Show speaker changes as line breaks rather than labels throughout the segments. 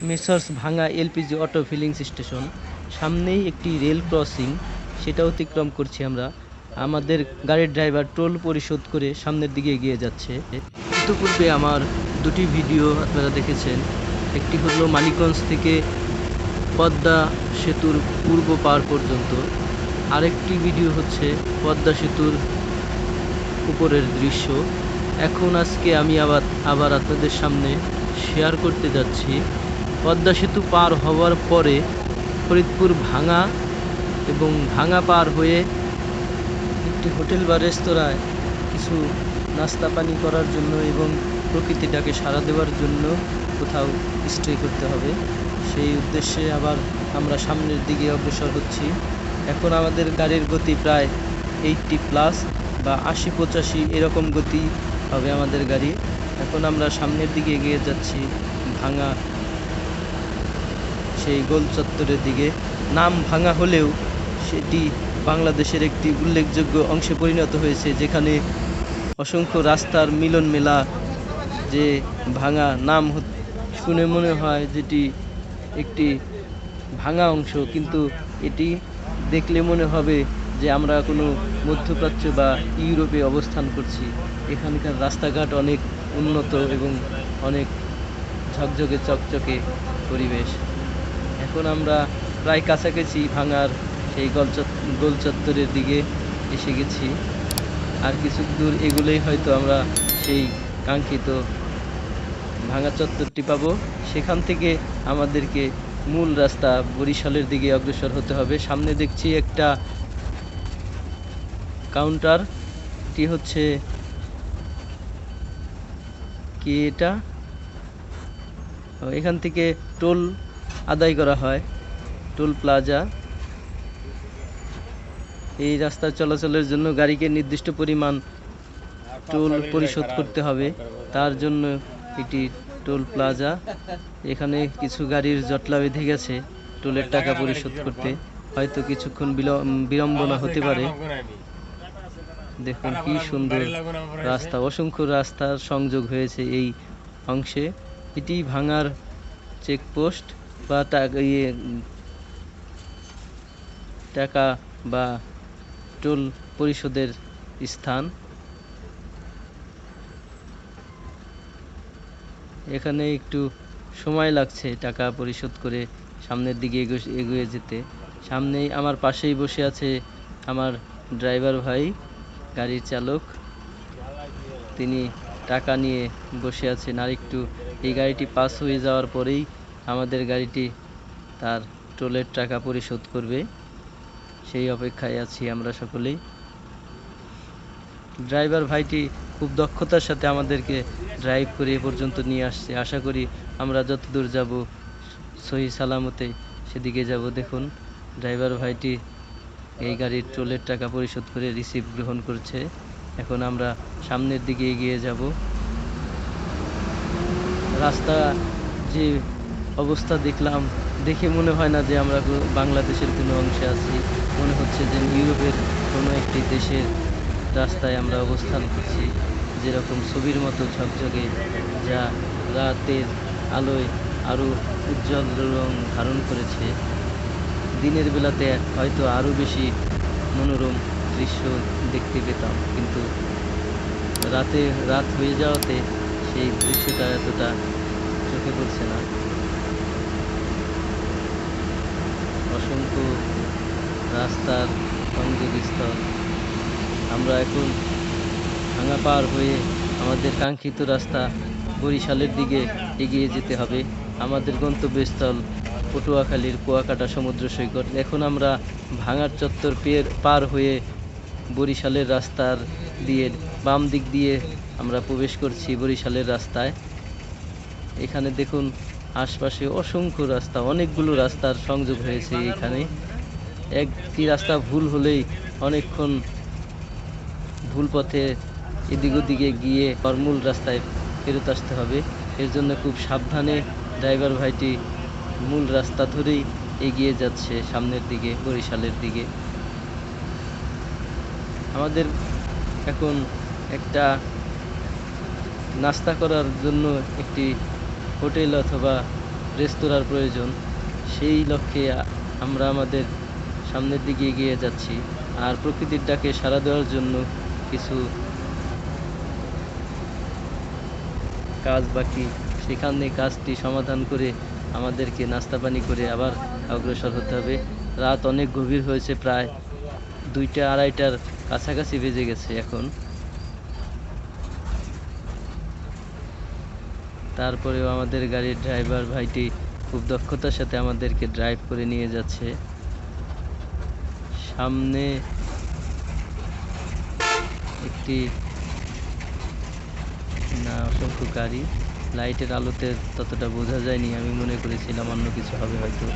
Messrs ভাঙা LPG auto filling station, সামনেই একটি রেল ক্রসিং, সেটা অতিক্রম করছি আমরা। আমাদের গাড়ির ড্রাইভার টোল পরিশোধ করে সামনের দিকে এগিয়ে যাচ্ছে। ইতিপূর্বে আমার দুটি ভিডিও আপনারা দেখেছেন। একটি হলো মানিকগঞ্জ থেকে পদ্মা সেতুর পূর্ব পার পর্যন্ত। আরেকটি ভিডিও হচ্ছে পদ্মা সেতুর উপরের দৃশ্য। এখন আজকে আমি আবার আবার আপনাদের সামনে শেয়ার করতে যাচ্ছি। পদ্মা সেতু পার হওয়ার পরে ফরিদপুর ভাঙা এবং ভাঙা পার হয়ে একটি হোটেল বা রেস্তোরাঁয় কিছু নাস্তা পানি করার জন্য এবং প্রকৃতিটাকে সাড়া দেওয়ার জন্য কোথাও স্টে করতে হবে। সেই উদ্দেশ্যে আবার আমরা সামনের দিকে অগ্রসর হচ্ছি। এখন আমাদের গাড়ির গতি প্রায় এইটটি প্লাস বা আশি পঁচাশি এরকম গতি হবে আমাদের গাড়ি এখন আমরা সামনের দিকে এগিয়ে যাচ্ছি ভাঙা সেই গোল চত্বরের দিকে। নাম ভাঙা হলেও সেটি বাংলাদেশের একটি উল্লেখযোগ্য অংশে পরিণত হয়েছে, যেখানে অসংখ্য রাস্তার মিলন মেলা যে ভাঙা নাম শুনে মনে হয় যেটি একটি ভাঙা অংশ। কিন্তু এটি দেখলে মনে হবে যে আমরা কোনো মধ্যপ্রাচ্য বা ইউরোপে অবস্থান করছি। এখানকার রাস্তাঘাট অনেক উন্নত এবং অনেক ঝকঝকে চকচকে পরিবেশ। এখন আমরা প্রায় কাছাকাছি ভাঙার সেই গোল চত- গোল চত্বরের দিকে এসে গেছি। আর কিছু দূর এগুলোই হয়তো আমরা সেই কাঙ্ক্ষিত ভাঙা চত্বরটি পাবো। সেখান থেকে আমাদেরকে মূল রাস্তা বরিশালের দিকে অগ্রসর হতে হবে। সামনে দেখছি একটা কাউন্টারটি হচ্ছে কি এটা? এখান থেকে টোল আদায় করা হয়। Toll plaza. এই রাস্তা চলাচলের জন্য গাড়িকে নির্দিষ্ট পরিমাণ টোল পরিশোধ করতে হবে। তার জন্য একটি টোল প্লাজা। এখানে কিছু গাড়ির জটলা বেঁধে গেছে টোলের টাকা পরিশোধ করতে। হয়তো কিছুক্ষণ বিড়ম্বনা হতে পারে। দেখুন কি সুন্দর রাস্তা। অসংখ্য রাস্তার সংযোগ হয়েছে এই অংশে। এটি ভাঙার চেকপোস্ট বা ইয়ে টাকা বা টোল পরিশোধের স্থান। এখানে একটু সময় লাগছে টাকা পরিশোধ করে সামনের দিকে এগো- এগিয়ে যেতে। সামনেই আমার পাশেই বসে আছে আমার ড্রাইভার ভাই, গাড়ির চালক। তিনি টাকা নিয়ে বসে আছেন। আর একটু এই গাড়িটি পাস হয়ে যাওয়ার পরেই আমাদের গাড়িটি তার টোলের টাকা পরিশোধ করবে। সেই অপেক্ষায় আছি আমরা সকলেই। ড্রাইভার ভাইটি খুব দক্ষতার সাথে আমাদেরকে ড্রাইভ করে এ পর্যন্ত নিয়ে আসছে। আশা করি আমরা যতদূর যাব সহি সালামতে সেদিকে যাব। দেখুন, ড্রাইভার ভাইটি এই গাড়ির টোলের টাকা পরিশোধ করে রিসিভ গ্রহণ করছে। এখন আমরা সামনের দিকে এগিয়ে যাব। রাস্তা যে অবস্থা দেখলাম, দেখে মনে হয় না যে আমরা বাংলাদেশের কোনো অংশে আছি। মনে হচ্ছে যে ইউরোপের কোনো একটি দেশের রাস্তায় আমরা অবস্থান করছি, যেরকম ছবির মতো ঝকঝকে, যা রাতের আলোয় আরও উজ্জ্বল রং ধারণ করেছে। দিনের বেলাতে হয়তো আরও বেশি মনোরম দৃশ্য দেখতে পেতাম, কিন্তু রাতে, রাত হয়ে যাওয়াতে সেই দৃশ্যটা এতটা চোখে পড়ছে না। অসংখ্য রাস্তার সংযোগস্থল। আমরা এখন ভাঙা পার হয়ে আমাদের কাঙ্ক্ষিত রাস্তা বরিশালের দিকে এগিয়ে যেতে হবে। আমাদের গন্তব্যস্থল পটুয়াখালীর কুয়াকাটা সমুদ্র সৈকত। এখন আমরা ভাঙার চত্বর পের পার হয়ে বরিশালের রাস্তার দিয়ে বাম দিক দিয়ে আমরা প্রবেশ করছি বরিশালের রাস্তায়। এখানে দেখুন আশপাশে অসংখ্য রাস্তা, অনেকগুলো রাস্তার সংযোগ হয়েছে এখানে। একটি রাস্তা ভুল হলেই অনেকক্ষণ ভুল পথে এদিক ওদিকে গিয়ে আবার মূল রাস্তায় ফেরত আসতে হবে। এর জন্য খুব সাবধানে ড্রাইভার ভাইটি মূল রাস্তা ধরেই এগিয়ে যাচ্ছে সামনের দিকে, বরিশালের দিকে। আমাদের এখন একটা নাস্তা করার জন্য একটি হোটেল অথবা রেস্তোরাঁর প্রয়োজন, সেই লক্ষ্যে আমরা আমাদের সামনের দিকে এগিয়ে যাচ্ছি আর প্রকৃতির ডাকে সাড়া দেওয়ার জন্য কিছু কাজ বাকি। সেখানে কাজটি সমাধান করে আমাদেরকে নাস্তা পানি করে আবার অগ্রসর হতে হবে। রাত অনেক গভীর হয়েছে, প্রায় দুইটা আড়াইটার কাছাকাছি বেজে গেছে এখন। তারপরেও আমাদের গাড়ির ড্রাইভার ভাইটি খুব দক্ষতার সাথে আমাদেরকে ড্রাইভ করে নিয়ে যাচ্ছে। সামনে একটি না, অসংখ্য গাড়ি। লাইটের আলোতে ততটা বোঝা যায়নি, আমি মনে করেছিলাম অন্য কিছু হবে হয়তো।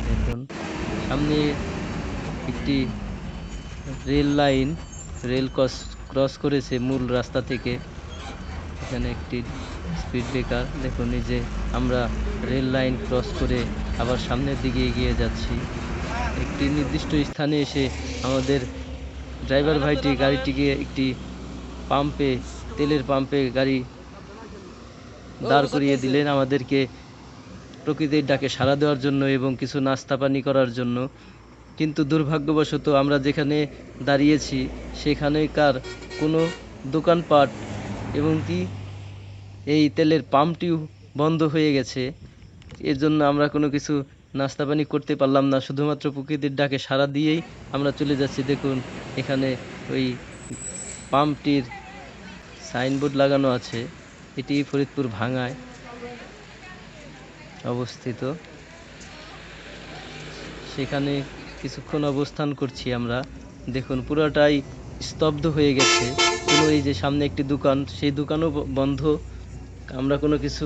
দেখুন, সামনে একটি rail line, rail cross cross করেছে মূল রাস্তা থেকে। এখানে একটি স্পিড ব্রেকার দেখুন যে আমরা রেল লাইন ক্রস করে আবার সামনের দিকে এগিয়ে যাচ্ছি। একটি নির্দিষ্ট স্থানে এসে আমাদের ড্রাইভার ভাইটি গাড়িটিকে একটি পাম্পে তেলের পাম্পে গাড়ি দাঁড় করিয়ে দিলেন আমাদেরকে প্রকৃতির ডাকে সাড়া দেওয়ার জন্য এবং কিছু নাস্তা পানি করার জন্য। কিন্তু দুর্ভাগ্যবশত আমরা যেখানে দাঁড়িয়েছি, সেখানেকার কোনো দোকানপাট এবং কি? এই তেলের পাম্পটিও বন্ধ হয়ে গেছে। এর জন্য আমরা কোনো কিছু নাস্তা পানি করতে পারলাম না। শুধুমাত্র প্রকৃতির ডাকে সাড়া দিয়েই আমরা চলে যাচ্ছি। দেখুন, এখানে ওই পাম্পটির সাইনবোর্ড লাগানো আছে। এটি ফরিদপুর ভাঙায় অবস্থিত। সেখানে কিছুক্ষণ অবস্থান করছি আমরা। দেখুন, পুরোটাই স্তব্ধ হয়ে গেছে। কোনো এই যে সামনে একটি দোকান, সেই দোকানও বন্ধ। আমরা কোনো কিছু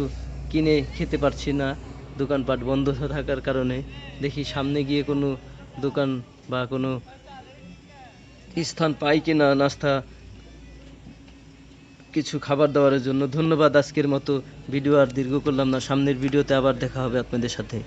কিনে খেতে পারছি না। দোকানপাট বন্ধ থাকার কারণে দেখি সামনে গিয়ে কোনো দোকান বা কোনো স্থান পাই কিনা, নাস্তা, কিছু খাবার দাবারের জন্য। ধন্যবাদ আজকের মতো। ভিডিও আর দীর্ঘ করলাম না। সামনের ভিডিওতে আবার দেখা হবে আপনাদের সাথে।